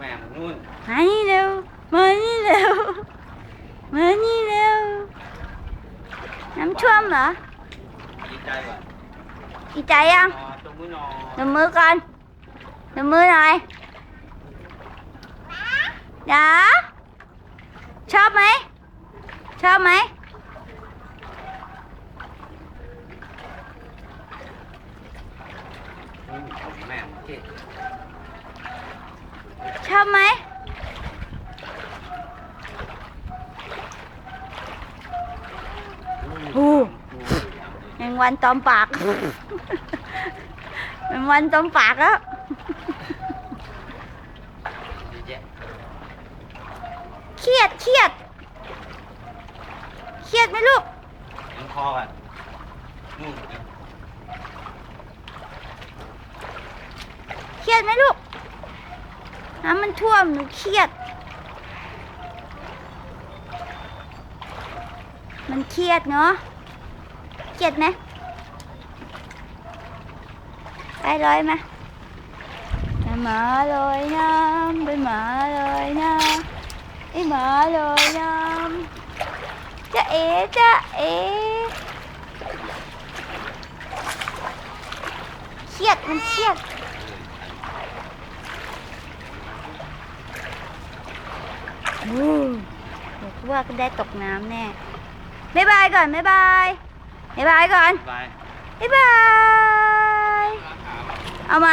mềm luôn hãy đâu mới đâu mới đâu nắm chôm hả đi chạy không đừng mưa con đừng mưa rồi đó chôm mấy chôm mấy mềm chết ชอบไหมชอบไหมอืมของแม่เจ๊ชอบไหมอืมแมงวันตอมปากแมงวันตอมปากแล้วดีเจ๊เครียดเครียดเครียดไหมลูกยังคอก่อนนู่นเครียดไหมลูก น้ำมันท่วมหนูเครียด มันเครียดเนาะเครียดไหมไปลอยมาไปหมาลอยน้ำไปหมาลอยน้ำไอหมาลอยน้ำจะเอ๋จะเอ๋เครียดมันเครียด อืมเดี๋ยวว่าก็ได้ตกน้ำแน่ บ๊ายบายก่อน บ๊ายบาย บ๊ายบายก่อน บาย บ๊ายบาย